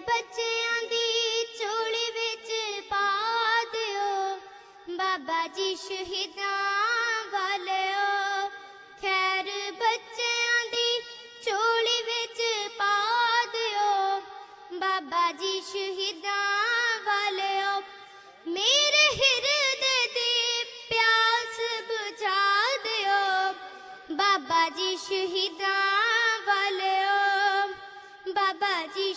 ਬੱਚਿਆਂ ਦੀ ਝੋਲੀ ਵਿੱਚ ਪਾ ਦਿਓ। ਬਾਬਾ ਜੀ ਸ਼ਹੀਦਾਂ ਵਾਲਿਓ, ਖੈਰ ਬੱਚਿਆਂ ਦੀ ਝੋਲੀ ਵਿੱਚ ਪਾ ਦਿਓ। ਬਾਬਾ ਜੀ ਸ਼ਹੀਦਾਂ ਵਾਲਿਓ, ਮੇਰੇ ਹਿਰਦੇ ਦੀ ਪਿਆਸ ਬੁਝਾ ਦਿਓ। ਬਾਬਾ ਜੀ ਸ਼ਹੀਦਾਂ ਵਾਲਿਓ, ਬਾਬਾ ਜੀ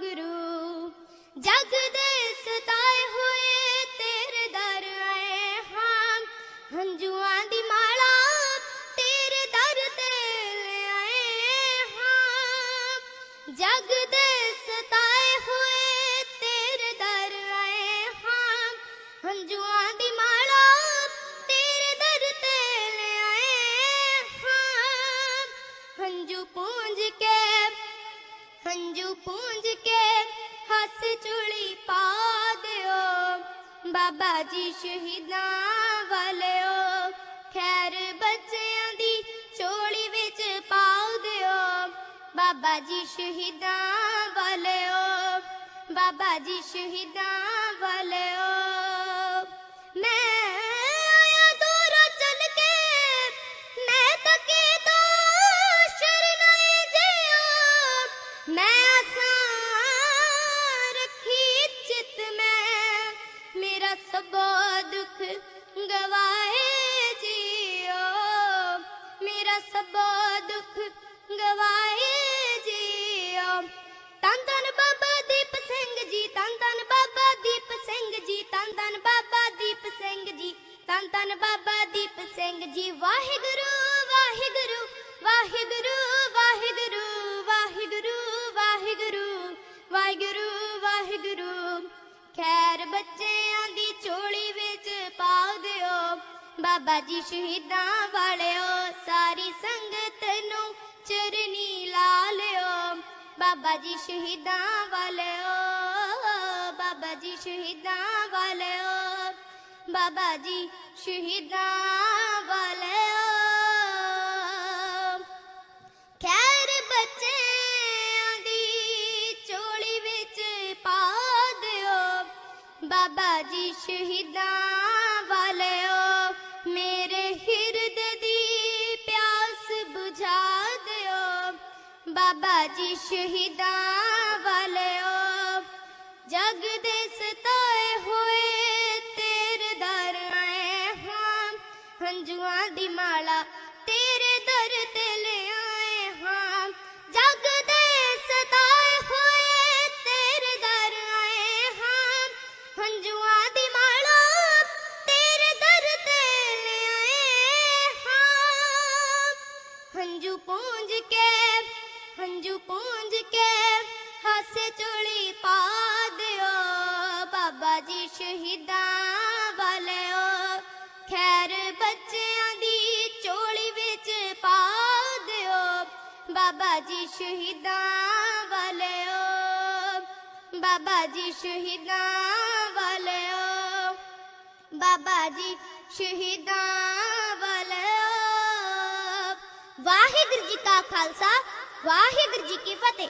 ਗੁਰੂ ਵਾਹਿਗੁਰੂ ਜਗ ਦੇ ਸਤਾਏ ਹੋਏ ਤੇਰੇ ਦਰ ਆਏ ਹਾਂ। ਹੰਝੂਆਂ ਦੀ ਮਾਲਾ ਤੇਰੇ ਦਰ ਤੇ ਲੈ ਆਏ ਹਾਂ। ਜਗ ਦੇ ਹੰਝੂ ਪੂੰਝ ਕੇ ਹੱਸ ਚੁਲੀ ਪਾ ਦਿਓ। ਬਾਬਾ ਜੀ ਸ਼ਹੀਦਾਂ ਵਾਲਿਓ, ਖੈਰ ਬੱਚਿਆਂ ਦੀ ਚੋਲੀ ਵਿੱਚ ਪਾਉ ਦਿਓ। ਬਾਬਾ ਜੀ ਸ਼ਹੀਦਾਂ ਵਾਲਿਓ, ਬਾਬਾ ਜੀ ਸ਼ਹੀਦਾਂ ਵਾਲਿਓ ਸਭੋ ਦੁੱਖ ਗਵਾਏ ਜਿਉ ਮੇਰਾ ਸਭੋ ਦੁੱਖ ਗਵਾਏ ਜਿਉ ਤਨ ਤਨ ਬਾਬਾ ਦੀਪ ਸਿੰਘ ਜੀ, ਤਨ ਤਨ ਬਾਬਾ ਦੀਪ ਸਿੰਘ ਜੀ, ਤਨ ਤਨ ਬਾਬਾ ਦੀਪ ਸਿੰਘ ਜੀ, ਤਨ ਤਨ ਬਾਬਾ ਦੀਪ ਸਿੰਘ ਜੀ। ਵਾਹਿਗੁਰੂ ਵਾਹਿਗੁਰੂ ਵਾਹਿਗੁਰੂ ਬਾਬਾ ਜੀ ਸ਼ਹੀਦਾਂ ਵਾਲਿਓ, ਸਾਰੀ ਸੰਗਤ ਨੂੰ ਚਰਨੀ ਲਾ ਲਿਓ। ਬਾਬਾ ਜੀ ਸ਼ਹੀਦਾਂ ਵਾਲਿਓ, ਬਾਬਾ ਜੀ ਸ਼ਹੀਦਾਂ ਵਾਲਿਓ, ਬਾਬਾ ਜੀ ਸ਼ਹੀਦਾਂ ਵਾਲਿਓ। ਖੈਰ ਬੱਚਿਆਂ ਦੀ ਚੋਲੀ ਵਿੱਚ ਪਾ ਦਿਓ। ਬਾਬਾ ਜੀ ਸ਼ਹੀਦਾਂ ਸ਼ਹੀਦਾਂ ਵਾਲਿਓ ਜਗ ਦੇ ਸਤਾਏ ਹੋਏ ਤੇਰੇ ਦਰ ਆਏ ਹਾਂ ਹੰਝੂਆਂ ਦੀ ਮਾਲਾ ਖੈਰ ਬੱਚਿਆਂ ਦੀ ਚੋਲੀ ਵਿੱਚ ਪਾ ਦਿਓ। ਬਾਬਾ ਜੀ ਸ਼ਹੀਦਾਂ ਵਾਲਿਓ, ਬਾਬਾ ਜੀ ਸ਼ਹੀਦਾਂ ਵਾਲਿਓ, ਬਾਬਾ ਜੀ ਸ਼ਹੀਦਾਂ ਵਾਲਿਓ। ਵਾਹਿਗੁਰੂ ਜੀ ਕਾ ਖਾਲਸਾ, ਵਾਹਿਗੁਰੂ ਜੀ ਕੀ ਫਤਿਹ।